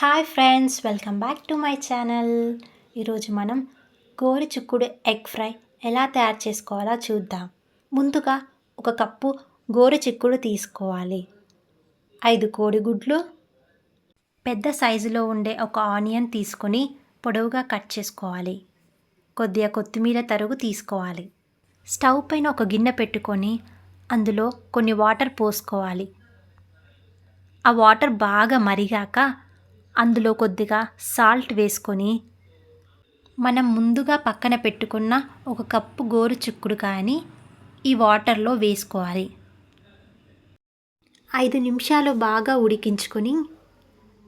Hi friends welcome back to my channel. ఈరోజు మనం గోరి చిక్కుడు ఎగ్ ఫ్రై ఎలా తయారు చేసుకోవాలో చూద్దాం. ముందుగా ఒక కప్పు గోరు చిక్కుడు తీసుకోవాలి. ఐదు కోడిగుడ్లు పెద్ద సైజులో ఉండే ఒక ఆనియన్ తీసుకొని పొడవుగా కట్ చేసుకోవాలి. కొద్దిగా కొత్తిమీర తరుగు తీసుకోవాలి. స్టవ్ పైన ఒక గిన్నె పెట్టుకొని అందులో కొన్ని వాటర్ పోసుకోవాలి. ఆ వాటర్ బాగా మరిగాక అందులో కొద్దిగా సాల్ట్ వేసుకొని మనం ముందుగా పక్కన పెట్టుకున్న ఒక కప్పు గోరు చిక్కుడుకాయని ఈ వాటర్లో వేసుకోవాలి. ఐదు నిమిషాలు బాగా ఉడికించుకొని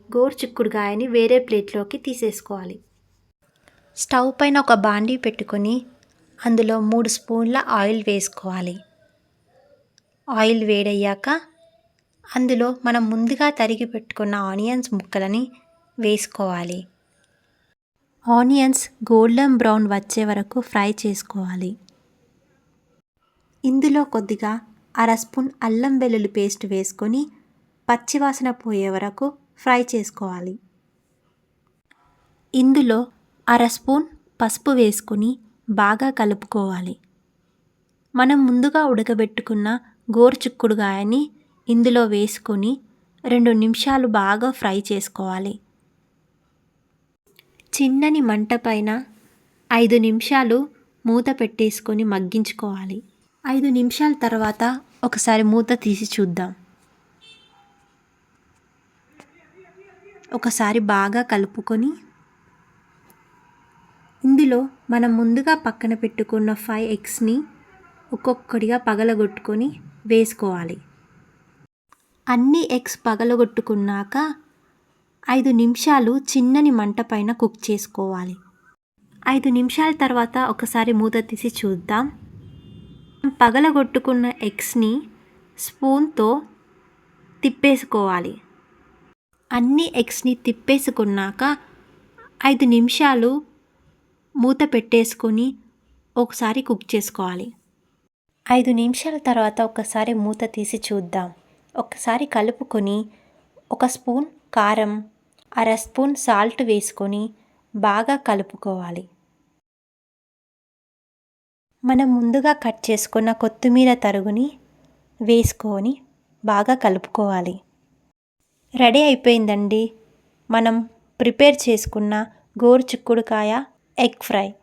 గోరు చిక్కుడుకాయని వేరే ప్లేట్లోకి తీసేసుకోవాలి. స్టవ్ పైన ఒక బాండీ పెట్టుకొని అందులో మూడు స్పూన్ల ఆయిల్ వేసుకోవాలి. ఆయిల్ వేడయ్యాక అందులో మనం ముందుగా తరిగి పెట్టుకున్న ఆనియన్స్ ముక్కలని వేసుకోవాలి. ఆనియన్స్ గోల్డెన్ బ్రౌన్ వచ్చే వరకు ఫ్రై చేసుకోవాలి. ఇందులో కొద్దిగా అర స్పూన్ అల్లం వెల్లుల్లి పేస్ట్ వేసుకొని పచ్చివాసన పోయే వరకు ఫ్రై చేసుకోవాలి. ఇందులో అర స్పూన్ పసుపు వేసుకొని బాగా కలుపుకోవాలి. మనం ముందుగా ఉడకబెట్టుకున్న గోరుచిక్కుడుగాయని ఇందులో వేసుకొని రెండు నిమిషాలు బాగా ఫ్రై చేసుకోవాలి. చిన్నని మంట పైన ఐదు నిమిషాలు మూత పెట్టేసుకొని మగ్గించుకోవాలి. ఐదు నిమిషాల తర్వాత ఒకసారి మూత తీసి చూద్దాం. ఒకసారి బాగా కలుపుకొని ఇందులో మనం ముందుగా పక్కన పెట్టుకున్న ఫైవ్ ఎగ్స్ని ఒక్కొక్కటిగా పగలగొట్టుకొని వేసుకోవాలి. అన్ని ఎగ్స్ పగలగొట్టుకున్నాక ఐదు నిమిషాలు చిన్నని మంట పైన కుక్ చేసుకోవాలి. ఐదు నిమిషాల తర్వాత ఒకసారి మూత తీసి చూద్దాం. పగలగొట్టుకున్న ఎగ్స్ని స్పూన్తో తిప్పేసుకోవాలి. అన్ని ఎగ్స్ని తిప్పేసుకున్నాక ఐదు నిమిషాలు మూత పెట్టేసుకొని ఒకసారి కుక్ చేసుకోవాలి. ఐదు నిమిషాల తర్వాత ఒకసారి మూత తీసి చూద్దాం. ఒకసారి కలుపుకొని ఒక స్పూన్ కారం అర స్పూన్ సాల్ట్ వేసుకొని బాగా కలుపుకోవాలి. మనం ముందుగా కట్ చేసుకున్న కొత్తిమీర తరుగుని వేసుకొని బాగా కలుపుకోవాలి. రెడీ అయిపోయిందండి. మనం ప్రిపేర్ చేసుకున్న గోరు చిక్కుడుకాయ ఎగ్ ఫ్రై.